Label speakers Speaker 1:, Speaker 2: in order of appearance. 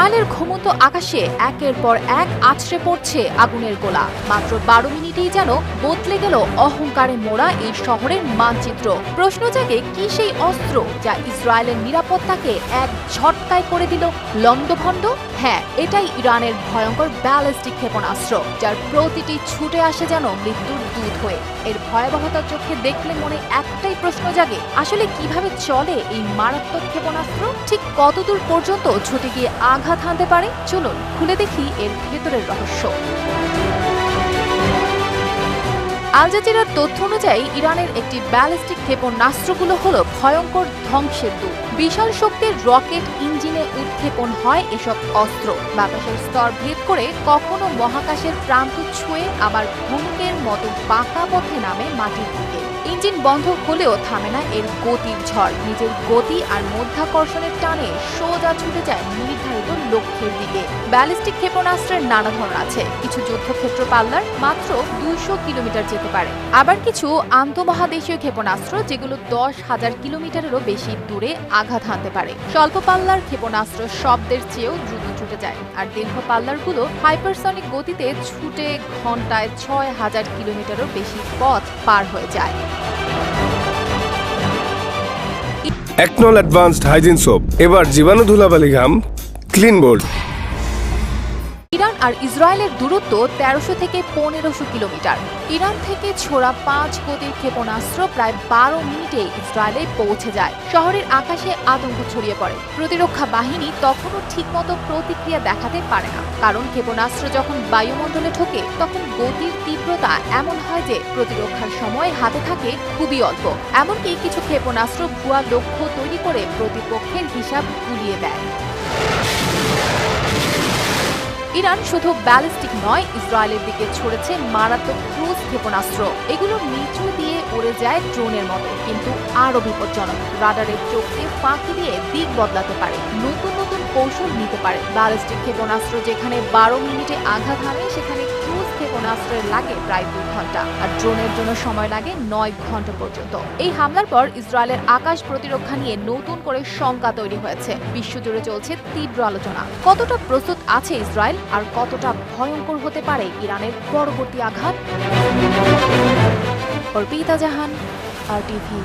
Speaker 1: ইসরায়েলের ঘুমন্ত আকাশে একের পর এক আছড়ে পড়ছে আগুনের গোলা। মাত্র বারো মিনিটেই যেন বদলে গেল অহংকারে মোড়া এই শহরের মানচিত্র। প্রশ্ন জাগে, কি সেই অস্ত্র যা ইসরায়েলের নিরাপত্তাকে এক ঝটকায় করে দিল লণ্ডভণ্ড? হ্যাঁ এটাই ইরানের ভয়ঙ্কর ব্যালিস্টিক ক্ষেপণাস্ত্র, যার প্রতিটি ছুটে আসে যেন মৃত্যুর দূত হয়ে। এর ভয়াবহতা চোখে দেখলে মনে একটাই প্রশ্ন জাগে, আসলে কীভাবে চলে এই মারাত্মক ক্ষেপণাস্ত্র? ঠিক কতদূর পর্যন্ত ছুটে গিয়ে আঘাত হানতে পারে? চলুন, খুলে দেখি এর ভেতরের রহস্য। আল জাজিরার তথ্য অনুযায়ী, ইরানের একটি ব্যালিস্টিক ক্ষেপণাস্ত্রগুলো হল ভয়ঙ্কর ধ্বংসের দূত। বিশাল শক্তির রকেট ইঞ্জিনে উৎক্ষেপণ হয় এসব অস্ত্র। বাতাসের স্তর ভেদ করে কখনো মহাকাশের প্রান্ত ছুঁয়ে আবার ধনুকের মতো বাঁকা পথে নামে মাটির দিকে। ইঞ্জিন বন্ধ হলেও থামে না এর গতির ঝড়। নিজের গতি আর মধ্যাকর্ষণের টানে সোজা ছুটে যায় নির্ধারিত লক্ষ্যের দিকে। ব্যালিস্টিক ক্ষেপণাস্ত্রের নানা ধরন আছে। কিছু যুদ্ধক্ষেত্র পাল্লার মাত্র দুইশো কিলোমিটার যেতে পারে। আবার কিছু আন্তঃমহাদেশীয় ক্ষেপণাস্ত্র যেগুলো দশ হাজার কিলোমিটারেরও বেশি দূরে আঘাত হানতে পারে। স্বল্প পাল্লার ক্ষেপণাস্ত্র শব্দের চেয়েও দ্রুত ছুটে যায়। আর দীর্ঘ পাল্লারগুলো হাইপারসনিক গতিতে ছুটে ঘন্টায় ছয় হাজার কিলোমিটারও বেশি পথ পার হয়ে যায়।
Speaker 2: একনল অ্যাডভান্সড হাইজিন সোপ এবার জীবাণু ধুলাবালি ঘাম ক্লিন বোল্ড
Speaker 1: ইরান আর ইসরায়েলের দূরত্ব তেরোশো থেকে পনেরোশো কিলোমিটার। ইরান থেকে ছোড়া পাঁচ গতির ক্ষেপণাস্ত্র প্রায় বারো মিনিটে ইসরায়েলে পৌঁছে যায়। শহরের আকাশে আতঙ্ক ছড়িয়ে পড়ে। প্রতিরক্ষা বাহিনী তখনও ঠিকমতো প্রতিক্রিয়া দেখাতে পারে না। কারণ ক্ষেপণাস্ত্র যখন বায়ুমণ্ডলে ঠোকে তখন গতির তীব্রতা এমন হয় যে প্রতিরক্ষার সময় হাতে থাকে খুবই অল্প। এমনকি কিছু ক্ষেপণাস্ত্র ভুয়া লক্ষ্য তৈরি করে প্রতিপক্ষের হিসাব গুলিয়ে দেয়। ইরান শুধু ব্যালিস্টিক নয়, ইসরায়েলের দিকে ছড়েছে মারাত্মক ক্রুজ ক্ষেপণাস্ত্র। এগুলো নিচু দিয়ে উড়ে যায় ড্রোনের মতো, কিন্তু আরও বিপজ্জনক। রাডারের চোখকে ফাঁকি দিয়ে দিক বদলাতে পারে, নতুন নতুন কৌশল নিতে পারে। ব্যালিস্টিক ক্ষেপণাস্ত্র যেখানে বারো মিনিটে আঘাত হানে, সেখানে ক্ষেপণাস্ত্রের লাগে প্রায় দুই ঘণ্টা। আর ড্রোনের জন্য সময় লাগে নয় ঘণ্টা পর্যন্ত। এই হামলার পর ইসরায়েলের আকাশ প্রতিরক্ষা নিয়ে নতুন করে শঙ্কা তৈরি হয়েছে। বিশ্বজুড়ে চলছে তীব্র আলোচনা। কতটা প্রস্তুত আছে ইসরায়েল? আর কতটা ভয়ঙ্কর হতে পারে ইরানের পরবর্তী আঘাত? Arpita Jahan, R TV.